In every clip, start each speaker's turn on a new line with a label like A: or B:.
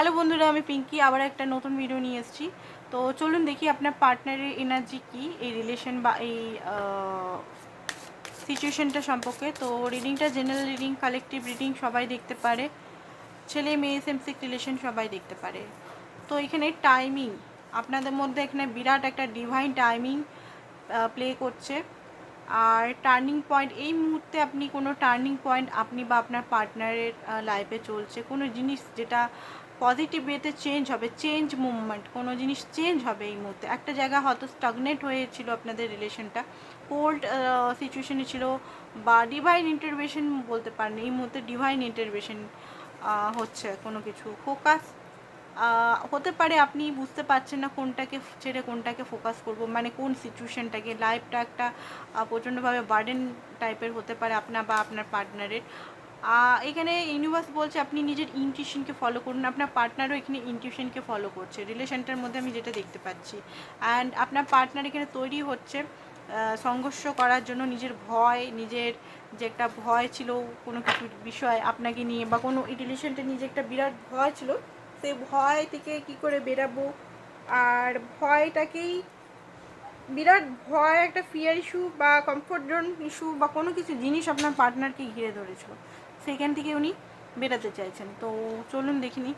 A: Hello বন্ধুরা, আমি পিঙ্কি আবার একটা নতুন ভিডিও নিয়ে এসেছি। তো চলুন দেখি আপনার পার্টনারের এনার্জি কি, এই রিলেশন বা এই সিচুয়েশনটা সম্পর্কে। তো রিডিংটা জেনারেল রিডিং কালেকটিভ রিডিং সবাই দেখতে পারে। ছেলে, মেয়ে সেমসিক রিলেশন সবাই দেখতে পারে। তো এখানে টাইমিং আপনাদের মধ্যে এখানে বিরাট একটা ডিভাইন টাইমিং প্লে করছে। আর টার্নিং পয়েন্ট এই মুহূর্তে আপনি কোনো টার্নিং পয়েন্ট আপনি বা আপনার পার্টনারের লাইফে চলছে, কোনো জিনিস যেটা পজিটিভ ওয়েতে চেঞ্জ হবে চেঞ্জ মুভমেন্ট কোনো জিনিস চেঞ্জ হবে এই মুহূর্তে। একটা জায়গা হয়তো স্টাগনেট হয়েছিল আপনাদের রিলেশনটা কোল্ড সিচুয়েশনে ছিল, বা ডিভাইন ইন্টারভেশন বলতে পারেন, এই মুহূর্তে ডিভাইন ইন্টারভেশন হচ্ছে কোনো কিছু। ফোকাস হতে পারে আপনি বুঝতে পারছেন না কোনটাকে ছেড়ে কোনটাকে ফোকাস করব মানে কোন সিচুয়েশনটাকে লাইফটা একটা প্রচণ্ডভাবে বার্ডেন টাইপের হতে পারে আপনার বা আপনার পার্টনারের এখানে ইউনিভার্স বলছে আপনি নিজের ইনটিউশনকে ফলো করুন। আপনার পার্টনারও এখানে ইনটিউশনকে ফলো করছে। রিলেশনটার মধ্যে আমি যেটা দেখতে পাচ্ছি। অ্যান্ড আপনার পার্টনার এখানে তৈরি হচ্ছে সংঘর্ষ করার জন্য নিজের ভয়, নিজের যে একটা ভয় ছিল কোনো কিছু বিষয় আপনাকে নিয়ে বা কোনো রিলেশনটা নিয়ে যে একটা বিরাট ভয় ছিল, সেই ভয় থেকে কি করে বেরাবো? আর ভয়টাকেই বিরাট ভয়, একটা ফিয়ার ইস্যু বা কমফোর্ট জোন ইস্যু বা কোনো কিছু জিনিস আপনার পার্টনারকে ঘিরে ধরেছিল। সেখান থেকে উনি বেরাতে চাইছেন। তো চলুন দেখিনি।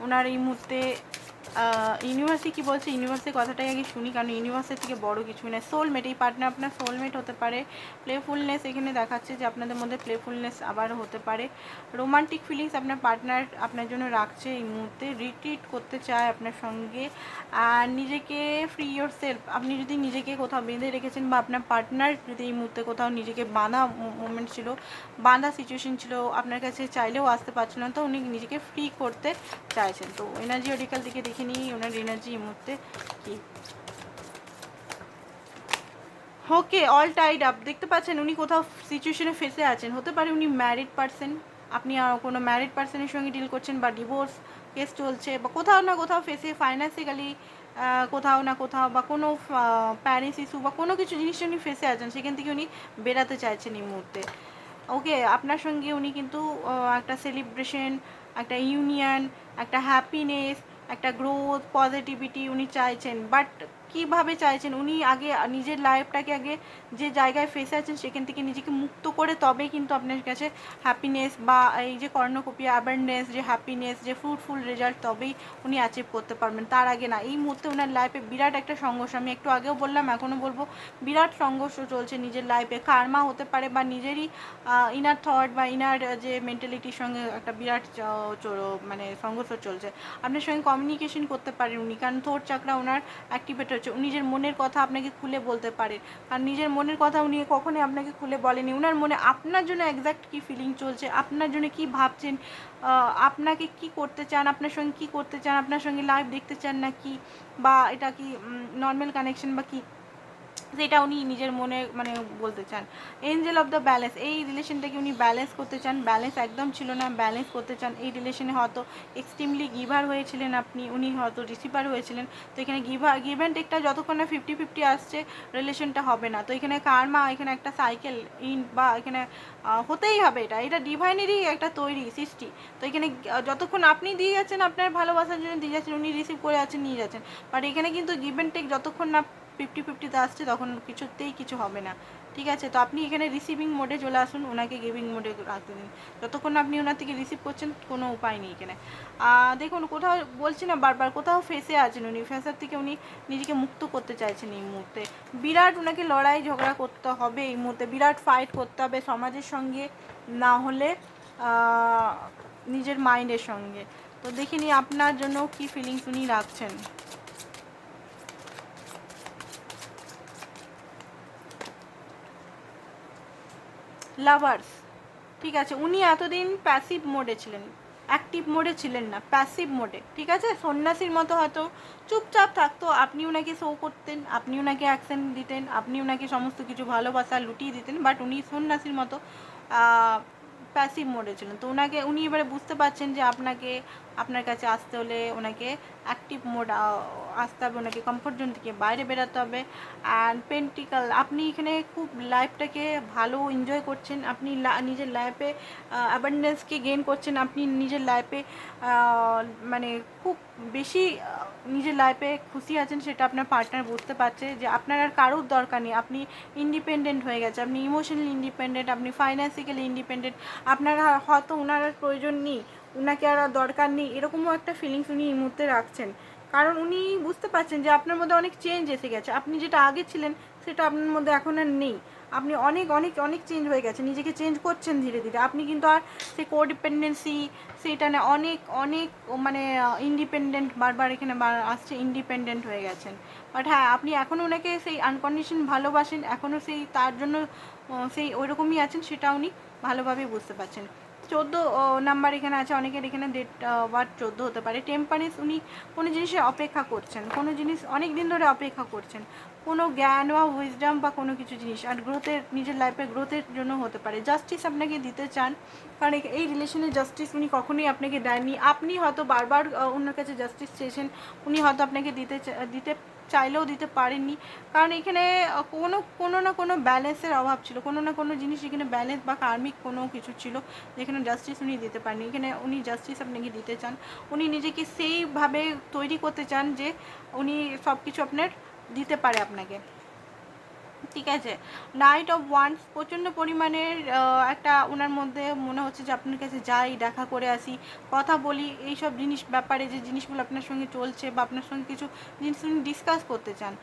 A: ওনার এই মুহূর্তে ইউনিভার্সিটি কি বলছে? ইউনিভার্সের কথাটাই আগে শুনি, কারণ ইউনিভার্সের থেকে বড় কিছু না সোলমেট এই পার্টনার আপনার সোলমেট হতে পারে। প্লেফুলনেস এখানে দেখাচ্ছে যে আপনাদের মধ্যে প্লেফুলনেস আবার হতে পারে। রোমান্টিক ফিলিংস আপনার পার্টনার আপনার জন্য রাখছে এই মুহূর্তে। রিট্রিট করতে চায় আপনার সঙ্গে। আর নিজেকে ফ্রি ইয়োর সেলফ আপনি যদি নিজেকে কোথাও বেঁধে রেখেছেন বা আপনার পার্টনার যদি এই মুহূর্তে কোথাও নিজেকে বাঁধা মোমেন্ট ছিল, বাঁধা সিচুয়েশন ছিল, আপনার কাছে চাইলেও আসতে পারছিল না, তো উনি নিজেকে ফ্রি করতে চাইছেন। তো এনার্জি অডিকাল দিকে দেখে নিই ওনার এনার্জি এই মুহূর্তে। কি? ওকে অল টাইড আপ দেখতে পাচ্ছেন, উনি কোথাও সিচুয়েশনে ফেসে আছেন। হতে পারে উনি ম্যারিড পার্সন আপনি কোনো ম্যারিড পার্সনের সঙ্গে ডিল করছেন বা ডিভোর্স কেস চলছে বা কোথাও না কোথাও ফেসে ফাইন্যান্সিক্যালি কোথাও না কোথাও বা কোনো প্যারেন্টস ইস্যু বা কোনো কিছু জিনিস উনি ফেসে আছেন, সেখান থেকে উনি বেরাতে চাইছেন এই মুহূর্তে। ওকে আপনার সঙ্গে উনি কিন্তু একটা সেলিব্রেশন একটা ইউনিয়ন একটা হ্যাপিনেস একটা গ্রোথ পজিটিভিটি উনি চাইছেন বাট কীভাবে চাইছেন? উনি আগে, নিজের লাইফটাকে আগে যে জায়গায় ফেসে আছেন, সেখান থেকে নিজেকে মুক্ত করে তবেই কিন্তু আপনার কাছে হ্যাপিনেস বা এই যে কর্ণকপি অ্যাবান্ডেন্স যে হ্যাপিনেস যে ফ্রুটফুল রেজাল্ট তবেই উনি অ্যাচিভ করতে পারবেন। তার আগে না, এই মুহূর্তে ওনার লাইফে বিরাট একটা সংঘর্ষ। আমি একটু আগেও বললাম এখনও বলব, বিরাট সংঘর্ষ চলছে নিজের লাইফে কার্মা হতে পারে বা নিজেরই ইনার থট বা ইনার যে মেন্টালিটির সঙ্গে একটা বিরাট মানে সংঘর্ষ চলছে। আপনার সঙ্গে কমিউনিকেশন করতে পারেন উনি, কারণ থোট চাকরা ওনার অ্যাক্টিভেট হচ্ছে উনি নিজের মনের কথা আপনাকে খুলে বলতে পারেন। আর নিজের মনের কথা উনি কখনোই আপনাকে খুলে বলেনি। উনার মনে আপনার জন্য একজ্যাক্ট কী ফিলিং চলছে? আপনার জন্য কি ভাবছেন? আপনাকে কি করতে চান? আপনার সঙ্গে কি করতে চান? আপনার সঙ্গে লাইভ দেখতে চান না কি বা এটা কি নর্মাল কানেকশন বা কি? যেটা উনি নিজের মনে মানে বলতে চান। এঞ্জেল অফ দ্য ব্যালেন্স এই রিলেশনটাকে উনি ব্যালেন্স করতে চান। ব্যালেন্স একদম ছিল না ব্যালেন্স করতে চান। এই রিলেশনে হয়তো এক্সট্রিমলি গিভার হয়েছিলেন আপনি, উনি হয়তো রিসিভার হয়েছিলেন। তো এখানে গিভার গিভ অ্যান্ড টেকটা যতক্ষণ না ফিফটি ফিফটি আসছে রিলেশনটা হবে না। তো এখানে কার্মা এখানে একটা সাইকেল ইন বা এখানে হতেই হবে এটা। এটা ডিভাইনেরই একটা তৈরি সৃষ্টি। তো এখানে যতক্ষণ আপনি দিয়ে যাচ্ছেন, আপনার ভালোবাসার জন্য দিয়ে যাচ্ছেন, উনি রিসিভ করে আছেন, নিয়ে যাচ্ছেন। বাট এখানে কিন্তু গিভ অ্যান্ড টেক যতক্ষণ না ফিফটি ফিফটিতে আসছে, তখন কিছুতেই কিছু হবে না। ঠিক আছে? তো আপনি এখানে রিসিভিং মোডে চলে আসুন, ওনাকে গিভিং মোডে রাখতে দিন। যতক্ষণ আপনি ওনার থেকে রিসিভ করছেন, কোনো উপায় নেই এখানে। দেখুন, কোথাও বলছি না বারবার, কোথাও ফেসে আছেন উনি। ফেসার থেকে উনি নিজেকে মুক্ত করতে চাইছেন এই মুহূর্তে। বিরাট ওনাকে লড়াই, ঝগড়া করতে হবে এই মুহূর্তে। বিরাট ফাইট করতে হবে সমাজের সঙ্গে, না হলে নিজের মাইন্ডের সঙ্গে। তো দেখিনি আপনার জন্য কি ফিলিংস উনি রাখছেন। লাভার্স ঠিক আছে, উনি এতদিন প্যাসিভ মোডে ছিলেন। অ্যাক্টিভ মোডে ছিলেন না প্যাসিভ মোডে ঠিক আছে, সন্ন্যাসীর মতো হয়তো চুপচাপ থাকতো আপনি ওনাকে শো করতেন আপনি ওনাকে অ্যাকশন দিতেন আপনি ওনাকে সমস্ত কিছু ভালোবাসা লুটিয়ে দিতেন বাট উনি সন্ন্যাসীর মতো প্যাসিভ মোডে ছিলেন। তো ওনাকে উনি এবারে বুঝতে পারছেন যে আপনাকে আপনার কাছে আসতে হলে ওনাকে অ্যাক্টিভ মোড আসতে হবে, ওনাকে কমফোর্ট জোন থেকে বাইরে বেরাতে হবে। অ্যান্ড পেন্টিকাল আপনি এখানে খুব লাইফটাকে ভালো এনজয় করছেন। আপনি নিজের লাইফে অ্যাবান্ডেন্সকে গেইন করছেন। আপনি নিজের লাইফে মানে খুব বেশি নিজের লাইফে খুশি আছেন সেটা আপনার পার্টনার বুঝতে পারছে যে আপনার আর কারোর দরকার নেই। আপনি ইন্ডিপেন্ডেন্ট হয়ে গেছে আপনি ইমোশনালি ইন্ডিপেন্ডেন্ট আপনি ফাইন্যান্সিক্যালি ইন্ডিপেন্ডেন্ট আপনার হয়তো ওনার প্রয়োজন নেই। ওনাকে আর দরকার নেই, এরকমও একটা ফিলিংস উনি এই মুহূর্তে রাখছেন। কারণ উনি বুঝতে পারছেন যে আপনার মধ্যে অনেক চেঞ্জ এসে গেছে। আপনি যেটা আগে ছিলেন, সেটা আপনার মধ্যে এখন আর নেই। আপনি অনেক অনেক অনেক চেঞ্জ হয়ে গেছে। নিজেকে চেঞ্জ করছেন ধীরে ধীরে। আপনি কিন্তু আর সেই কোডিপেন্ডেন্সি সেইটা না, অনেক অনেক মানে ইন্ডিপেন্ডেন্ট বারবার এখানে আসছে ইন্ডিপেন্ডেন্ট হয়ে গেছেন। বাট হ্যাঁ আপনি এখনও ওনাকে সেই আনকন্ডিশন ভালোবাসেন। এখনও সেই, তার জন্য সেই ওইরকমই আছেন, সেটা উনি ভালোভাবেই বুঝতে পারছেন। চোদ্দ নাম্বার এখানে আছে, অনেকের এখানে ডেট ওয়ার্ড চোদ্দ হতে পারে। টেম্পারেন্স উনি কোনো জিনিসে অপেক্ষা করছেন, কোনো জিনিস অনেক দিন ধরে অপেক্ষা করছেন। কোনো জ্ঞান বা উইজডম বা কোনো কিছু জিনিস, আর গ্রোথের নিজের লাইফে গ্রোথের জন্য হতে পারে। জাস্টিস আপনাকে দিতে চান, কারণ এই- রিলেশনে জাস্টিস উনি কখনোই আপনাকে দেননি। আপনি হয়তো বারবার ওনার কাছে জাস্টিস চেয়েছেন, উনি হয়তো আপনাকে দিতে দিতে চাইলেও দিতে পারেননি। কারণ এখানে কোনো কোনো না কোনো ব্যালেন্সের অভাব ছিল। কোনো না কোনো জিনিস এখানে ব্যালেন্স বা কার্মিক কোনো কিছু ছিল যেখানে জাস্টিস উনি দিতে পারেননি। এখানে উনি জাস্টিস আপনাকে দিতে চান। উনি নিজেকে সেইভাবে তৈরি করতে চান যে উনি সব কিছু আপনার দিতে পারে আপনাকে। ঠিক আছে? নাইট অফ ওয়ান্স প্রচণ্ড পরিমাণের একটা ওনার মধ্যে মনে হচ্ছে যে আপনার কাছে যাই, দেখা করে আসি, কথা বলি এই সব জিনিস ব্যাপারে যে জিনিসগুলো আপনার সঙ্গে চলছে বা আপনার সঙ্গে কিছু জিনিস ডিসকাস করতে চান।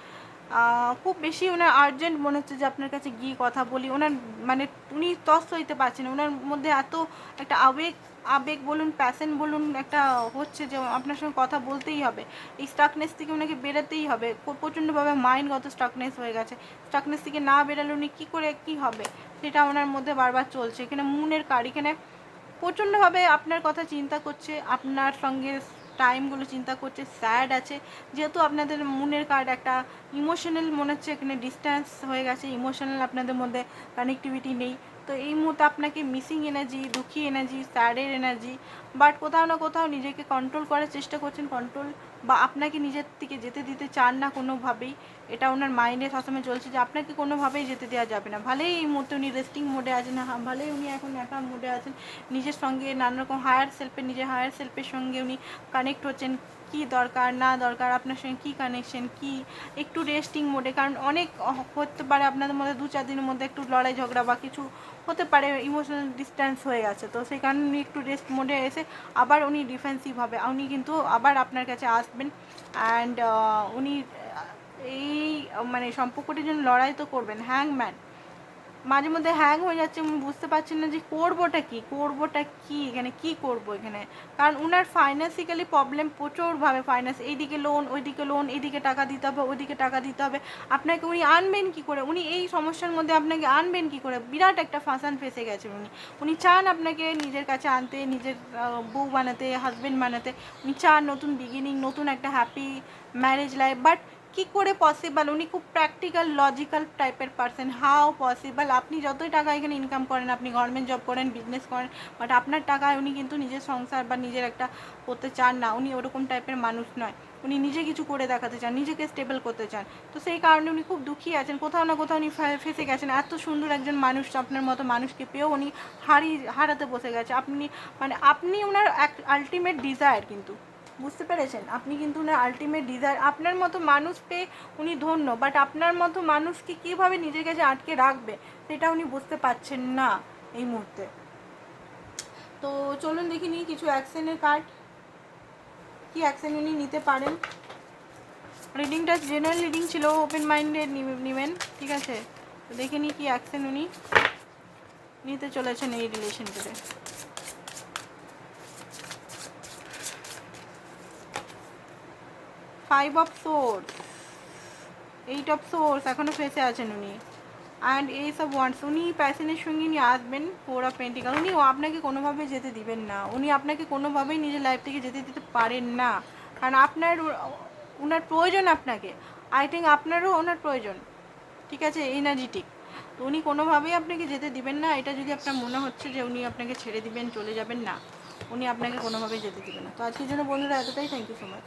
A: খুব বেশি ওনার আর্জেন্ট মনে হচ্ছে যে আপনার কাছে গিয়ে কথা বলি। ওনার মানে উনি তস হইতে পারছেন। ওনার মধ্যে এত একটা আবেগ আবেগ বলুন প্যাশন বলুন একটা হচ্ছে যে আপনার সঙ্গে কথা বলতেই হবে। এই স্টাকনেস থেকে ওনাকে বেরোতেই হবে। প্র- প্রচণ্ডভাবে মাইন্ডগত স্টাকনেস হয়ে গেছে। স্টাকনেস থেকে না বেরালে উনি কী করে, কী হবে? সেটা ওনার মধ্যে বারবার চলছে। এখানে মুনের কার্ড এখানে প্রচণ্ডভাবে আপনার কথা চিন্তা করছে। আপনার সঙ্গে টাইমগুলো চিন্তা করছে, স্যাড আছে। যেহেতু আপনাদের মুনের কার্ড একটা ইমোশনাল মনে হচ্ছে এখানে ডিস্ট্যান্স হয়ে গেছে ইমোশনাল আপনাদের মধ্যে কানেক্টিভিটি নেই। তো এই মুহূর্তে আপনাকে মিসিং এনার্জি দুঃখী এনার্জি স্যাডের এনার্জি বাট কোথাও না কোথাও নিজেকে কন্ট্রোল করার চেষ্টা করছেন। কন্ট্রোল বা আপনাকে নিজের থেকে যেতে দিতে চান না কোনোভাবেই। এটা ওনার মাইন্ডে সবসময় চলছে যে আপনাকে কোনোভাবেই যেতে দেওয়া যাবে না। ভালোই এই মুহূর্তে উনি রেস্টিং মোডে আছেন ভালোই উনি এখন একা মোডে আছেন। নিজের সঙ্গে নানা রকম হায়ার সেলফের নিজের হায়ার সেলফের সঙ্গে উনি কানেক্ট হচ্ছেন। কি দরকার, না দরকার, আপনার সঙ্গে কী কানেকশন কি? একটু রেস্টিং মোডে কারণ অনেক হতে পারে আপনাদের মধ্যে দু চার দিনের মধ্যে একটু লড়াই ঝগড়া বা কিছু হতে পারে ইমোশনাল ডিস্ট্যান্স হয়ে গেছে। তো সেই কারণে উনি একটু রেস্ট মোডে এসে আবার উনি ডিফেন্সিভ হবে। উনি কিন্তু আবার আপনার কাছে আসবেন। অ্যান্ড উনি এই মানে সম্পর্কটির জন্য লড়াই তো করবেন হ্যাংম্যান মাঝে মধ্যে হ্যাং হয়ে যাচ্ছে, আমি বুঝতে পারছি না যে করবোটা কি করবোটা কি, এখানে কি করব এখানে? কারণ উনার ফাইন্যান্সিক্যালি প্রবলেম প্রচুরভাবে ফাইন্যান্স এইদিকে লোন ওইদিকে লোন এইদিকে টাকা দিতে হবে, ওইদিকে টাকা দিতে হবে। আপনাকে উনি আনবেন কি করে? উনি এই সমস্যার মধ্যে আপনাকে আনবেন কি করে? বিরাট একটা ফাঁসান ফেসে গেছেন উনি। উনি চান আপনাকে নিজের কাছে আনতে, নিজের বউ বানাতে হাজবেন্ড বানাতে। উনি চান নতুন বিগিনিং নতুন একটা হ্যাপি ম্যারেজ লাইফ বাট কি করে পসিবল উনি খুব প্র্যাকটিক্যাল লজিক্যাল টাইপের পার্সন হাউ পসিবল আপনি যতই টাকা এখানে ইনকাম করেন, আপনি গভর্নমেন্ট জব করেন বিজনেস করেন বাট আপনার টাকায় উনি কিন্তু নিজের সংসার বা নিজের একটা করতে চান না। উনি ওরকম টাইপের মানুষ নয়। উনি নিজে কিছু করে দেখাতে চান, নিজেকে স্টেবল করতে চান। তো সেই কারণে উনি খুব দুঃখী আছেন। কোথাও না কোথাও উনি ফেসে গেছেন। এত সুন্দর একজন মানুষ, আপনার মতো মানুষকে পেয়েও উনি হারিয়ে হারাতে বসে গেছে। আপনি মানে আপনি ওনার এক আলটিমেট ডিজায়ার কিন্তু। বুঝতে পেরেছেন? আপনি কিন্তু ওনার আলটিমেট ডিজায়ার আপনার মতো মানুষ পেয়ে উনি ধন্য বাট আপনার মতো মানুষকে কীভাবে নিজের কাছে আটকে রাখবে, সেটা উনি বুঝতে পারছেন না এই মুহূর্তে। তো চলুন দেখি নিই কিছু অ্যাকশনের কার্ড কি অ্যাকশন উনি নিতে পারেন? রিডিংটা জেনারেল রিডিং ছিল ওপেন মাইন্ডে নেবেন, ঠিক আছে? দেখে নিই কি অ্যাকশন উনি নিতে চলেছেন এই রিলেশনটাতে five of source eight of source এখনও ফেসে আছেন উনি। অ্যান্ড এই সব ওয়ান্টস উনি প্যাশনের সঙ্গে নিয়ে আসবেন ফোর অফ পেন্টিকাল উনি আপনাকে কোনোভাবে যেতে দিবেন না। উনি আপনাকে কোনোভাবেই নিজের লাইফ থেকে যেতে দিতে পারেন না। কারণ আপনার ওনার প্রয়োজন আপনাকে। আই থিঙ্ক আপনারও ওনার প্রয়োজন। ঠিক আছে এনার্জেটিক তো উনি কোনোভাবেই আপনাকে যেতে দিবেন না। এটা যদি আপনার মনে হচ্ছে যে উনি আপনাকে ছেড়ে দিবেন, চলে যাবেন, না। উনি আপনাকে কোনোভাবেই যেতে দেবে না। তো আজকের জন্য বন্ধুরা, এতটাই। Thank you so much